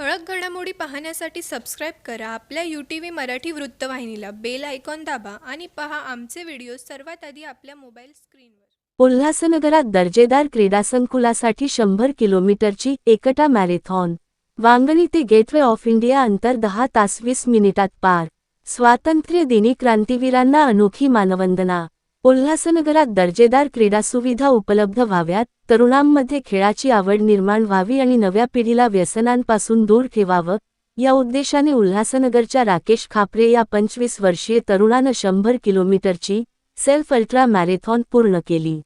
ठळक घडामोडी पाहण्यासाठी सबस्क्राईब करा. आपल्या यू टी व्ही मराठी वृत्तवाहिनीला बेल आयकॉन दाबा आणि पहा आमचे व्हिडिओ सर्वात आधी आपल्या मोबाईल स्क्रीनवर उल्हासनगरात दर्जेदार क्रीडा संकुलासाठी शंभर किलोमीटरची एकटा मॅरेथॉन. वांगणी ते गेटवे ऑफ इंडिया अंतर दहा तास वीस मिनिटात पार. स्वातंत्र्य दिनी क्रांतीवीरांना अनोखी मानवंदना. उल्हासनगरात दर्जेदार क्रीडा सुविधा उपलब्ध व्हाव्यात तरुणांमध्ये खेळाची आवड निर्माण व्हावी आणि नव्या पिढीला व्यसनांपासून दूर ठेवावं या उद्देशाने उल्हासनगरच्या राकेश खापरे या पंचवीस वर्षीय तरुणानं शंभर किलोमीटरची सेल्फ अल्ट्रा मॅरेथॉन पूर्ण केली.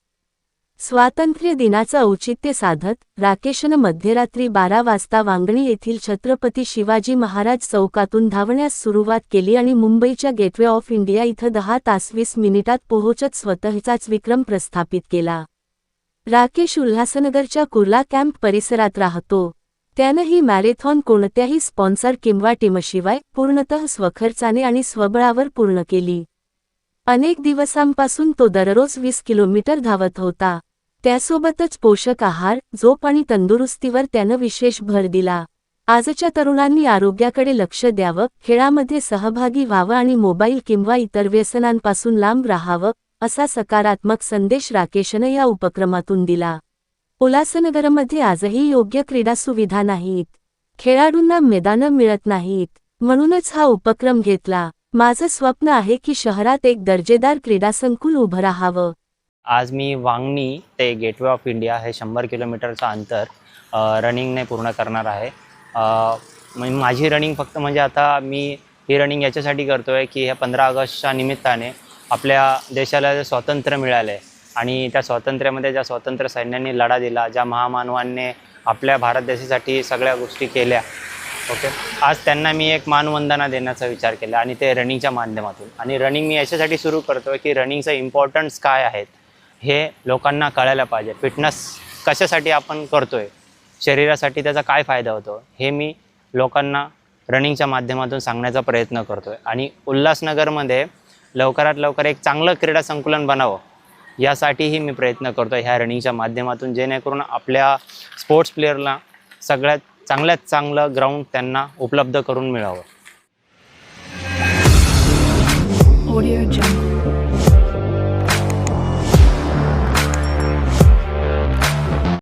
स्वातंत्र्य दिनाचं औचित्य साधत राकेशनं मध्यरात्री बारा वाजता वांगणी येथील छत्रपती शिवाजी महाराज चौकातून धावण्यास सुरुवात केली आणि मुंबईच्या गेटवे ऑफ इंडिया इथं दहा तास वीस मिनिटात पोहोचत स्वतःचाच विक्रम प्रस्थापित केला. राकेश उल्हासनगरच्या कुर्ला कॅम्प परिसरात राहतो. त्यानं ही मॅरेथॉन कोणत्याही स्पॉन्सर किंवा टीमशिवाय पूर्णतः स्वखर्चाने आणि स्वबळावर पूर्ण केली. अनेक दिवसांपासून तो दररोज वीस किलोमीटर धावत होता. त्यासोबतच पोषक आहार झोप आणि तंदुरुस्तीवर त्यानं विशेष भर दिला. आजच्या तरुणांनी आरोग्याकडे लक्ष द्यावं खेळामध्ये सहभागी व्हावं आणि मोबाईल किंवा इतर व्यसनांपासून लांब राहावं असा सकारात्मक संदेश राकेशनं या उपक्रमातून दिला. उल्हासनगरमध्ये आजही योग्य क्रीडा सुविधा नाहीत. खेळाडूंना मैदानं मिळत नाहीत. म्हणूनच हा उपक्रम घेतला. माझं स्वप्न आहे की शहरात एक दर्जेदार क्रीडा संकुल उभं राहावं. आज मी वांगणी ते गेटवे ऑफ इंडिया हे शंभर किलोमीटरचं अंतर रनिंगने पूर्ण करणार आहे. म्हणजे माझी रनिंग फक्त म्हणजे आता मी ही रनिंग याच्यासाठी करतो आहे की ह्या पंधरा ऑगस्टच्या निमित्ताने आपल्या देशाला जे स्वातंत्र्य मिळालं आहे आणि त्या स्वातंत्र्यामध्ये ज्या स्वातंत्र्य सैन्यांनी लढा दिला ज्या महामानवांनी आपल्या भारत देशासाठी सगळ्या गोष्टी केल्या ओके आज त्यांना मी एक मानवंदना देण्याचा विचार केला आणि ते रनिंगच्या माध्यमातून. आणि रनिंग मी याच्यासाठी सुरू करतो आहे की रनिंगचं इम्पॉर्टन्स काय आहेत हे लोकांना कळायला पाहिजे. फिटनेस कशासाठी आपण करतो आहे शरीरासाठी त्याचा काय फायदा होतो हे मी लोकांना रनिंगच्या माध्यमातून सांगण्याचा प्रयत्न करतो आहे आणि उल्हासनगरमध्ये लवकरात लवकर एक चांगलं क्रीडा संकुलन बनावं यासाठीही मी प्रयत्न करतो ह्या रनिंगच्या माध्यमातून जेणेकरून आपल्या स्पोर्ट्स प्लेअरला सगळ्यात चांगल्यात चांगलं ग्राउंड त्यांना उपलब्ध करून मिळावं Audio Jungle.